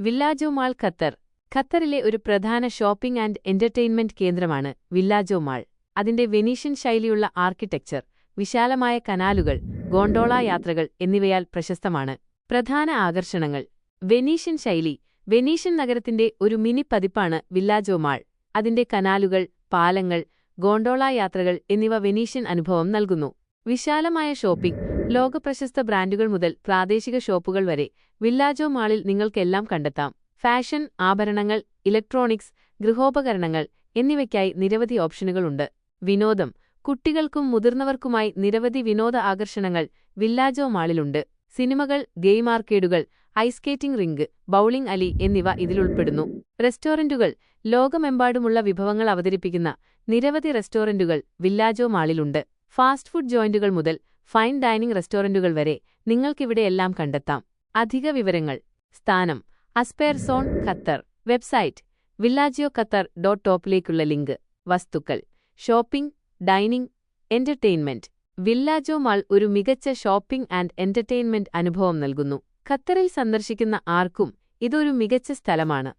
വില്ലാജോ mall Qatar. ഖത്തറിലെ ഒരു പ്രധാന ഷോപ്പിംഗ് ആൻഡ് എന്റർടൈൻമെന്റ് കേന്ദ്രമാണ് വില്ലാജോ മാൾ. അതിന്റെ വെനീഷ്യൻ ശൈലിയുള്ള ആർക്കിടെക്ചർ വിശാലമായ കനാലുകൾ ഗോണ്ടോള യാത്രകൾ എന്നിവയാൽ പ്രശസ്തമാണ്. പ്രധാന ആകർഷണങ്ങൾ. വെനീഷ്യൻ ശൈലി വെനീഷ്യൻ നഗരത്തിന്റെ ഒരു മിനി പതിപ്പാണ് വില്ലാജോ മാൾ. അതിന്റെ കനാലുകൾ പാലങ്ങൾ ഗോണ്ടോള യാത്രകൾ എന്നിവ വെനീഷ്യൻ അനുഭവം നൽകുന്നു. വിശാലമായ ഷോപ്പിംഗ് ലോകപ്രശസ്ത ബ്രാൻഡുകൾ മുതൽ പ്രാദേശിക ഷോപ്പുകൾ വരെ വില്ലാജോ മാളിൽ നിങ്ങൾക്കെല്ലാം കണ്ടെത്താം. ഫാഷൻ ആഭരണങ്ങൾ ഇലക്ട്രോണിക്സ് ഗൃഹോപകരണങ്ങൾ എന്നിവയ്ക്കായി നിരവധി ഓപ്ഷനുകളുണ്ട് വിനോദം. കുട്ടികൾക്കും മുതിർന്നവർക്കുമായി നിരവധി വിനോദ ആകർഷണങ്ങൾ വില്ലാജോ മാളിലുണ്ട് സിനിമകൾ game ആർക്കേഡുകൾ ice skating ring bowling alley എന്നിവ ഇതിലുൾപ്പെടുന്നു റെസ്റ്റോറന്റുകൾ. ലോകമെമ്പാടുമുള്ള വിഭവങ്ങൾ അവതരിപ്പിക്കുന്ന നിരവധി റെസ്റ്റോറന്റുകൾ വില്ലാജോ മാളിലുണ്ട് ഫാസ്റ്റ് ഫുഡ് ജോയിന്റുകൾ മുതൽ ഫൈൻ ഡൈനിംഗ് റെസ്റ്റോറന്റുകൾ വരെ നിങ്ങൾക്കിവിടെയെല്ലാം കണ്ടെത്താം. അധിക വിവരങ്ങൾ സ്ഥാനം Aspire zone Qatar website Villaggio Qatar dot ടോപ്പിലേക്കുള്ള link വസ്തുക്കൾ shopping dining entertainment. Villaggio mall ഒരു മികച്ച ഷോപ്പിംഗ് ആൻഡ് എന്റർടൈൻമെന്റ് അനുഭവം നൽകുന്നു. ഖത്തറിൽ സന്ദർശിക്കുന്ന ആർക്കും ഇതൊരു മികച്ച സ്ഥലമാണ്.